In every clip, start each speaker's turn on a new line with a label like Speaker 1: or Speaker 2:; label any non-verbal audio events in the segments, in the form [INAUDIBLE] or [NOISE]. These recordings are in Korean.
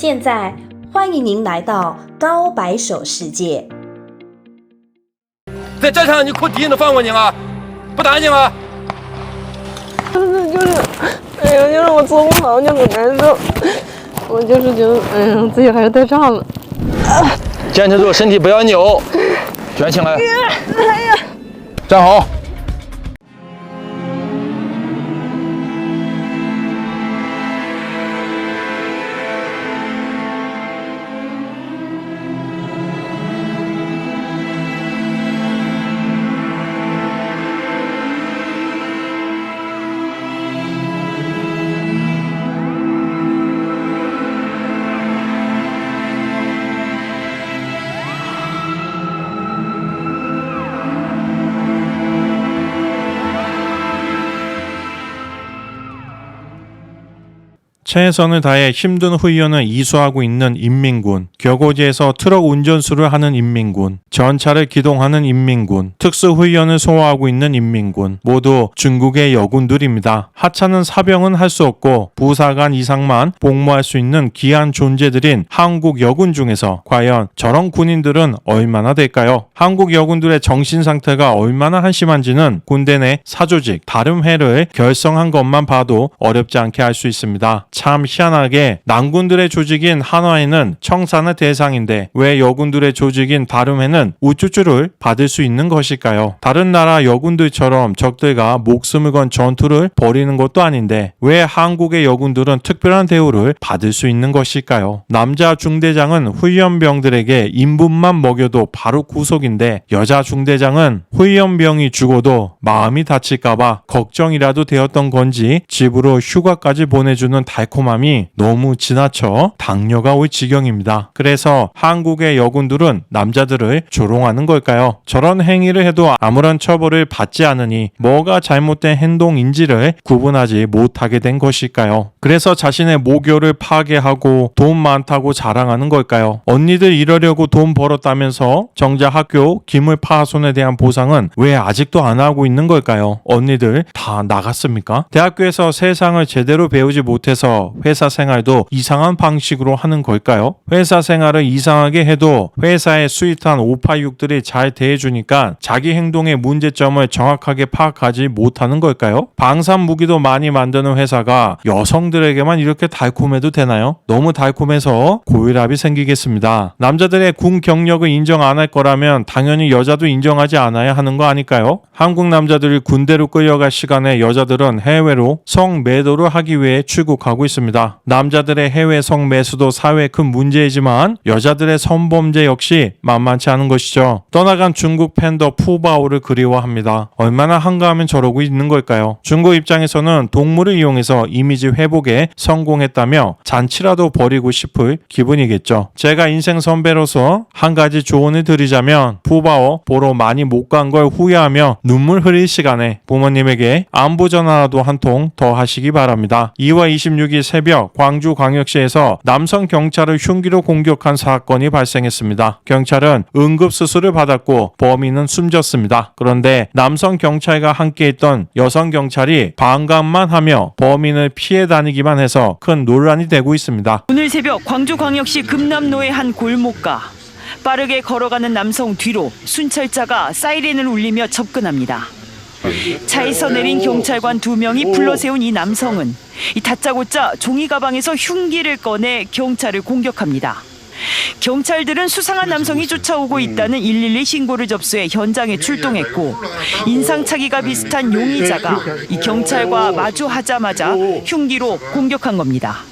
Speaker 1: 现在欢迎您来到高白手世界。
Speaker 2: 在战场你哭敌人的放过你啊？不打你吗？
Speaker 3: 就是就是，哎呀，就是我做不好，就很难受。我就是觉得，哎呀，自己还是太差了。
Speaker 2: 坚持住，身体不要扭，卷起来。
Speaker 3: 哎呀，
Speaker 2: 站好。
Speaker 4: 최선을 다해 힘든 훈련을 이수하고 있는 인민군, 격오지에서 트럭 운전수를 하는 인민군, 전차를 기동하는 인민군, 특수훈련을 소화하고 있는 인민군, 모두 중국의 여군들입니다. 하찮은 사병은 할 수 없고 부사관 이상만 복무할 수 있는 귀한 존재들인 한국 여군 중에서 과연 저런 군인들은 얼마나 될까요? 한국 여군들의 정신 상태가 얼마나 한심한지는 군대 내 사조직, 다른 회를 결성한 것만 봐도 어렵지 않게 알 수 있습니다. 참 희한하게 남군들의 조직인 한화에는 청산의 대상인데 왜 여군들의 조직인 다른 회는 우쭈쭈를 받을 수 있는 것일까요? 다른 나라 여군들처럼 적들과 목숨을 건 전투를 벌이는 것도 아닌데 왜 한국의 여군들은 특별한 대우를 받을 수 있는 것일까요? 남자 중대장은 훈련병들에게 인분만 먹여도 바로 구속인데 여자 중대장은 훈련병이 죽어도 마음이 다칠까봐 걱정이라도 되었던 건지 집으로 휴가까지 보내주는 달 콤함이 너무 지나쳐 당뇨가 올 지경입니다. 그래서 한국의 여군들은 남자들을 조롱하는 걸까요? 저런 행위를 해도 아무런 처벌을 받지 않으니 뭐가 잘못된 행동인지를 구분하지 못하게 된 것일까요? 그래서 자신의 모교를 파괴하고 돈 많다고 자랑하는 걸까요? 언니들 이러려고 돈 벌었다면서 정작 학교 기물 파손에 대한 보상은 왜 아직도 안 하고 있는 걸까요? 언니들 다 나갔습니까? 대학교에서 세상을 제대로 배우지 못해서 회사 생활도 이상한 방식으로 하는 걸까요? 회사 생활을 이상하게 해도 회사의 스윗한 오파육들이 잘 대해주니까 자기 행동의 문제점을 정확하게 파악하지 못하는 걸까요? 방산 무기도 많이 만드는 회사가 여성들에게만 이렇게 달콤해도 되나요? 너무 달콤해서 고혈압이 생기겠습니다. 남자들의 군 경력을 인정 안 할 거라면 당연히 여자도 인정하지 않아야 하는 거 아닐까요? 한국 남자들이 군대로 끌려갈 시간에 여자들은 해외로 성매도를 하기 위해 출국하고 있습니다. 남자들의 해외 성매수도 사회의 큰 문제이지만 여자들의 성범죄 역시 만만치 않은 것이죠. 떠나간 중국 팬더 푸바오를 그리워합니다. 얼마나 한가하면 저러고 있는 걸까요? 중국 입장에서는 동물을 이용해서 이미지 회복에 성공했다며 잔치라도 벌이고 싶을 기분이겠죠. 제가 인생 선배로서 한 가지 조언을 드리자면 푸바오 보러 많이 못 간 걸 후회하며 눈물 흘릴 시간에 부모님에게 안부 전화라도 한 통 더 하시기 바랍니다. 2월 26일 새벽 광주광역시에서 남성 경찰을 흉기로 공격한 사건이 발생했습니다. 경찰은 응급수술을 받았고 범인은 숨졌습니다. 그런데 남성 경찰과 함께 있던 여성 경찰이 반감만 하며 범인을 피해 다니기만 해서 큰 논란이 되고 있습니다.
Speaker 5: 오늘 새벽 광주광역시 금남로의 한 골목가 빠르게 걸어가는 남성 뒤로 순찰자가 사이렌을 울리며 접근합니다. 차에서 내린 경찰관 두 명이 불러세운 이 남성은 이 다짜고짜 종이 가방에서 흉기를 꺼내 경찰을 공격합니다. 경찰들은 수상한 남성이 쫓아오고 있다는 112 신고를 접수해 현장에 출동했고 인상착의가 비슷한 용의자가 이 경찰과 마주하자마자 흉기로 공격한 겁니다.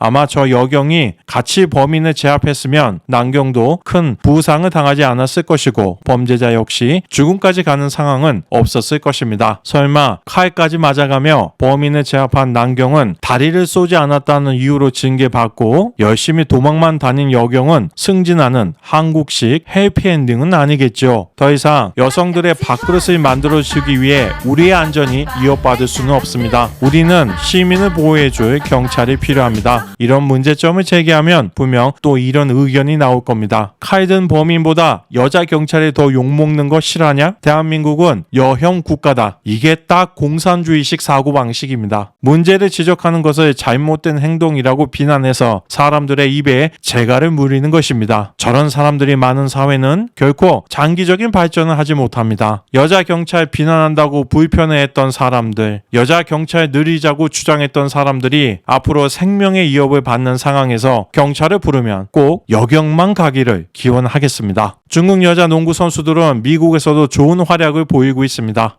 Speaker 4: 아마 저 여경이 같이 범인을 제압했으면 남경도 큰 부상을 당하지 않았을 것이고 범죄자 역시 죽음까지 가는 상황은 없었을 것입니다. 설마 칼까지 맞아가며 범인을 제압한 남경은 다리를 쏘지 않았다는 이유로 징계받고 열심히 도망만 다닌 여경은 승진하는 한국식 해피엔딩은 아니겠죠. 더 이상 여성들의 밥그릇을 만들어주기 위해 우리의 안전이 이어받을 수는 없습니다. 우리는 시민을 보호해줄 경찰이 필요합니다. 이런 문제점을 제기하면 분명 또 이런 의견이 나올 겁니다. 칼든 범인보다 여자 경찰이 더 욕먹는 거 싫어하냐? 대한민국은 여형 국가다. 이게 딱 공산주의식 사고방식입니다. 문제를 지적하는 것을 잘못된 행동이라고 비난해서 사람들의 입에 재갈을 물리는 것입니다. 저런 사람들이 많은 사회는 결코 장기적인 발전을 하지 못합니다. 여자 경찰 비난한다고 불편해했던 사람들, 여자 경찰 느리자고 주장했던 사람들이 앞으로 생명의 위협을 받는 상황에서 경찰을 부르면 꼭 여경만 가기를 기원하겠습니다. 중국 여자 농구 선수들은 미국에서도 좋은 활약을 보이고 있습니다.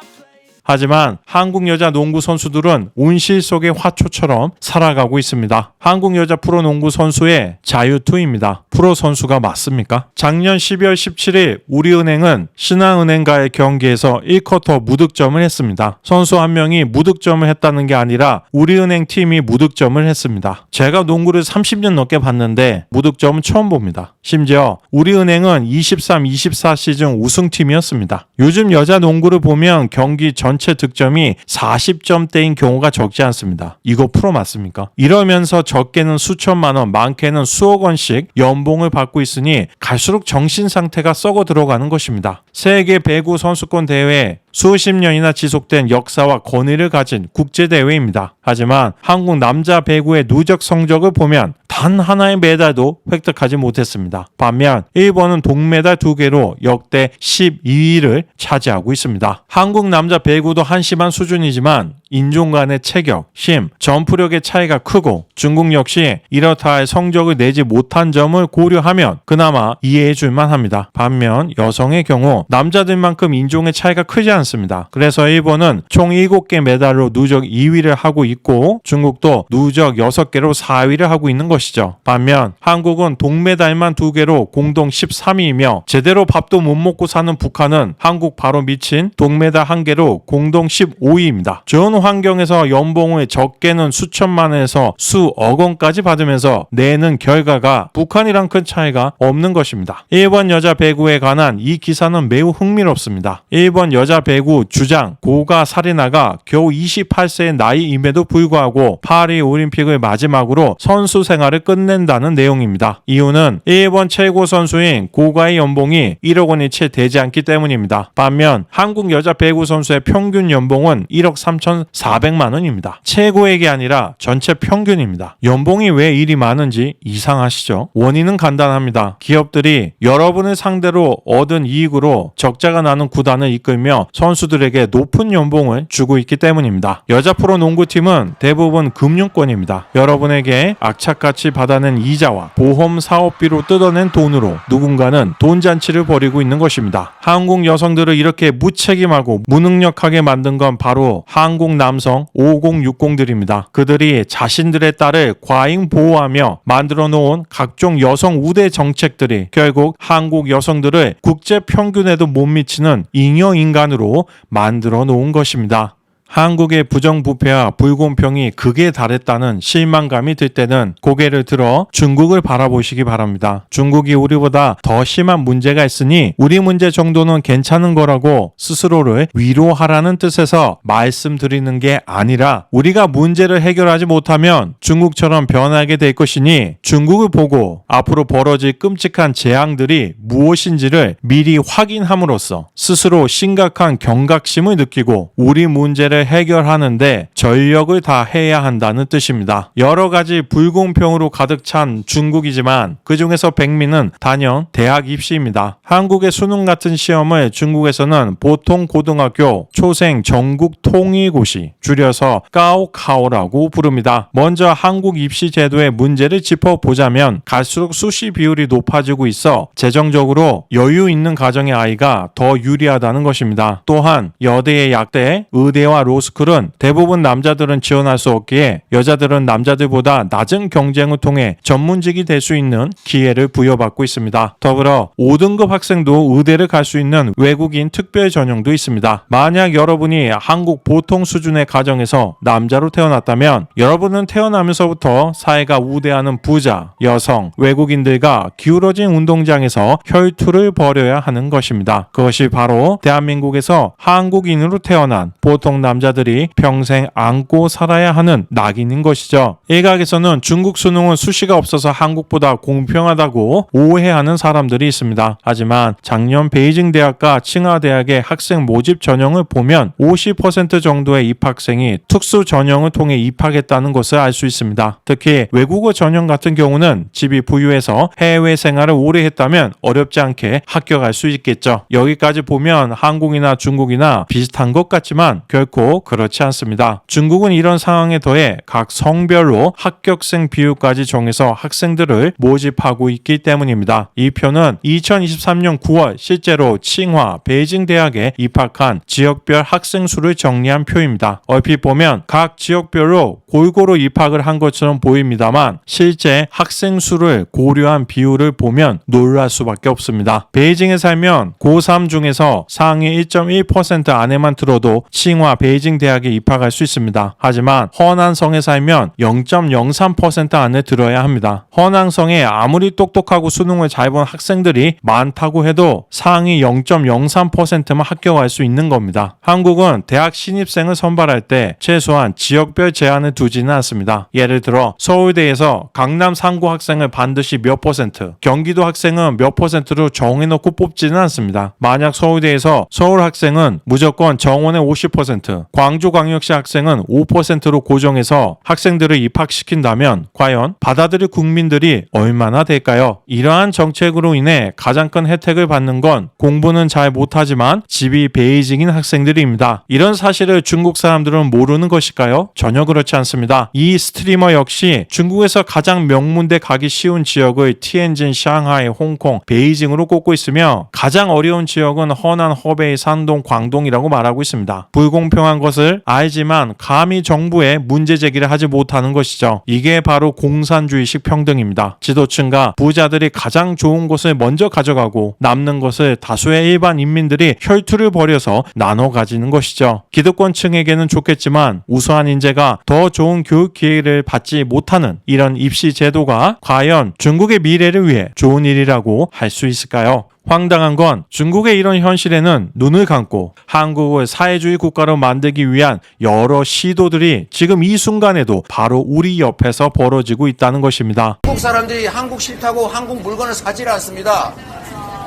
Speaker 4: 하지만 한국 여자 농구 선수들은 온실 속의 화초처럼 살아가고 있습니다. 한국 여자 프로 농구 선수의 자유투입니다. 프로 선수가 맞습니까? 작년 12월 17일 우리은행은 신한은행과의 경기에서 1쿼터 무득점을 했습니다. 선수 한 명이 무득점을 했다는 게 아니라 우리은행 팀이 무득점을 했습니다. 제가 농구를 30년 넘게 봤는데 무득점은 처음 봅니다. 심지어 우리은행은 23-24 시즌 우승팀이었습니다. 요즘 여자 농구를 보면 경기 전체 득점이 40점대인 경우가 적지 않습니다. 이거 프로 맞습니까? 이러면서 적게는 수천만 원, 많게는 수억 원씩 연봉을 받고 있으니 갈수록 정신 상태가 썩어 들어가는 것입니다. 세계 배구 선수권 대회 수십 년이나 지속된 역사와 권위를 가진 국제 대회입니다. 하지만 한국 남자 배구의 누적 성적을 보면 단 하나의 메달도 획득하지 못했습니다. 반면 일본은 동메달 두 개로 역대 12위를 차지하고 있습니다. 한국 남자 배구도 한심한 수준이지만 인종 간의 체격, 힘, 점프력의 차이가 크고 중국 역시 이렇다 할 성적을 내지 못한 점을 고려하면 그나마 이해해 줄만 합니다. 반면 여성의 경우 남자들만큼 인종의 차이가 크지 않습니다. 그래서 일본은 총 7개 메달로 누적 2위를 하고 있고 중국도 누적 6개로 4위를 하고 있는 것이죠. 반면 한국은 동메달만 2개로 공동 13위이며 제대로 밥도 못 먹고 사는 북한은 한국 바로 미친 동메달 1개로 공동 15위입니다. 좋은 환경에서 연봉을 적게는 수천만 원에서 수억 원까지 받으면서 내는 결과가 북한이랑 큰 차이가 없는 것입니다. 일본 여자 배구에 관한 이 기사는 매우 흥미롭습니다. 일본 여자 배구 주장 고가 사리나가 겨우 28세의 나이임에도 불구하고 파리 올림픽을 마지막으로 선수 생활을 끝낸다는 내용입니다. 이유는 일본 최고 선수인 고가의 연봉이 1억 원이 채 되지 않기 때문입니다. 반면 한국 여자 배구 선수의 평균 연봉은 1억 3,400만 원입니다. 최고액이 아니라 전체 평균입니다. 연봉이 왜 일이 많은지 이상하시죠? 원인은 간단합니다. 기업들이 여러분을 상대로 얻은 이익으로 적자가 나는 구단을 이끌며 선수들에게 높은 연봉을 주고 있기 때문입니다. 여자 프로 농구팀은 대부분 금융권입니다. 여러분에게 악착같이 받아낸 이자와 보험 사업비로 뜯어낸 돈으로 누군가는 돈 잔치를 벌이고 있는 것입니다. 한국 여성들을 이렇게 무책임하고 무능력하게 만든 건 바로 한국 남성 5060들입니다. 그들이 자신들의 딸을 과잉 보호하며 만들어 놓은 각종 여성 우대 정책들이 결국 한국 여성들을 국제 평균에 도 못 미치는 잉여 인간으로 만들어 놓은 것입니다. 한국의 부정부패와 불공평이 극에 달했다는 실망감이 들 때는 고개를 들어 중국을 바라보시기 바랍니다. 중국이 우리보다 더 심한 문제가 있으니 우리 문제 정도는 괜찮은 거라고 스스로를 위로하라는 뜻에서 말씀드리는 게 아니라 우리가 문제를 해결하지 못하면 중국처럼 변하게 될 것이니 중국을 보고 앞으로 벌어질 끔찍한 재앙들이 무엇인지를 미리 확인함으로써 스스로 심각한 경각심을 느끼고 우리 문제를 해결하는데 전력을 다 해야 한다는 뜻입니다. 여러 가지 불공평으로 가득 찬 중국이지만 그 중에서 백미는 단연 대학 입시입니다. 한국의 수능 같은 시험을 중국에서는 보통 고등학교 초생 전국 통일고시 줄여서 까오카오라고 부릅니다. 먼저 한국 입시 제도의 문제를 짚어보자면 갈수록 수시 비율이 높아지고 있어 재정적으로 여유 있는 가정의 아이가 더 유리하다는 것입니다. 또한 여대의 약대, 의대와 로스쿨은 대부분 남자들은 지원할 수 없기에 여자들은 남자들보다 낮은 경쟁을 통해 전문직이 될 수 있는 기회를 부여받고 있습니다. 더불어 5등급 학생도 의대를 갈 수 있는 외국인 특별 전형도 있습니다. 만약 여러분이 한국 보통 수준의 가정에서 남자로 태어났다면 여러분은 태어나면서부터 사회가 우대하는 부자, 여성, 외국인들과 기울어진 운동장에서 혈투를 벌여야 하는 것입니다. 그것이 바로 대한민국에서 한국인으로 태어난 보통 남자 들이 평생 안고 살아야 하는 낙인인 것이죠. 일각에서는 중국 수능은 수시가 없어서 한국보다 공평하다고 오해하는 사람들이 있습니다. 하지만 작년 베이징 대학과 칭하 대학의 학생 모집 전형을 보면 50% 정도의 입학생이 특수 전형을 통해 입학했다는 것을 알 수 있습니다. 특히 외국어 전형 같은 경우는 집이 부유해서 해외 생활을 오래 했다면 어렵지 않게 합격할 수 있겠죠. 여기까지 보면 한국이나 중국이나 비슷한 것 같지만 결코 그렇지 않습니다. 중국은 이런 상황에 더해 각 성별로 합격생 비율까지 정해서 학생들을 모집하고 있기 때문입니다. 이 표는 2023년 9월 실제로 칭화, 베이징 대학에 입학한 지역별 학생 수를 정리한 표입니다. 얼핏 보면 각 지역별로 골고루 입학을 한 것처럼 보입니다만 실제 학생 수를 고려한 비율을 보면 놀랄 수밖에 없습니다. 베이징에 살면 고3 중에서 상위 1.1% 안에만 들어도 칭화 베이징 대학에 입학할 수 있습니다. 하지만 허난 성에 살면 0.03% 안에 들어야 합니다. 허난 성에 아무리 똑똑하고 수능을 잘 본 학생들이 많다고 해도 상위 0.03%만 합격할 수 있는 겁니다. 한국은 대학 신입생을 선발할 때 최소한 지역별 제한을 두지는 않습니다. 예를 들어 서울대에서 강남 상고 학생을 반드시 몇 퍼센트, 경기도 학생은 몇 퍼센트로 정해놓고 뽑지는 않습니다. 만약 서울대에서 서울 학생은 무조건 정원의 50%, 광주광역시 학생은 5%로 고정해서 학생들을 입학시킨다면 과연 받아들일 국민들이 얼마나 될까요? 이러한 정책으로 인해 가장 큰 혜택을 받는 건 공부는 잘 못하지만 집이 베이징인 학생들입니다. 이런 사실을 중국 사람들은 모르는 것일까요? 전혀 그렇지 않습니다. 이 스트리머 역시 중국에서 가장 명문대 가기 쉬운 지역을 티엔진, 상하이, 홍콩, 베이징으로 꼽고 있으며 가장 어려운 지역은 허난, 허베이, 산동, 광동이라고 말하고 있습니다. 불공평한 것을 알지만 감히 정부에 문제 제기를 하지 못하는 것이죠. 이게 바로 공산주의식 평등입니다. 지도층과 부자들이 가장 좋은 것을 먼저 가져가고 남는 것을 다수의 일반 인민들이 혈투를 벌여서 나눠 가지는 것이죠. 기득권층에게는 좋겠지만 우수한 인재가 더 좋은 교육 기회를 받지 못하는 이런 입시 제도가 과연 중국의 미래를 위해 좋은 일이라고 할 수 있을까요? 황당한 건 중국의 이런 현실에는 눈을 감고 한국을 사회주의 국가로 만들기 위한 여러 시도들이 지금 이 순간에도 바로 우리 옆에서 벌어지고 있다는 것입니다.
Speaker 6: 한국 사람들이 한국 싫다고 한국 물건을 사질 않습니다.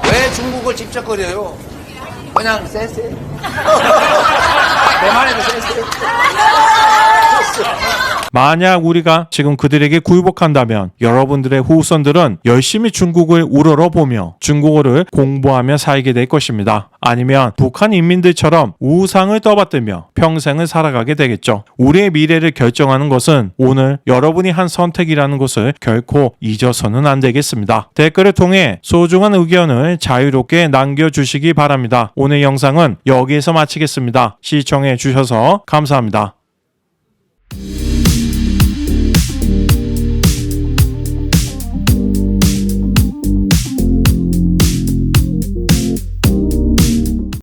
Speaker 6: 왜 중국을 집적거려요? 그냥 쎄쎄. [LAUGHS] 내 말에도 쎄쎄. [LAUGHS]
Speaker 4: 만약 우리가 지금 그들에게 굴복한다면 여러분들의 후손들은 열심히 중국을 우러러보며 중국어를 공부하며 살게 될 것입니다. 아니면 북한 인민들처럼 우상을 떠받들며 평생을 살아가게 되겠죠. 우리의 미래를 결정하는 것은 오늘 여러분이 한 선택이라는 것을 결코 잊어서는 안 되겠습니다. 댓글을 통해 소중한 의견을 자유롭게 남겨주시기 바랍니다. 오늘 영상은 여기에서 마치겠습니다. 시청해 주셔서 감사합니다.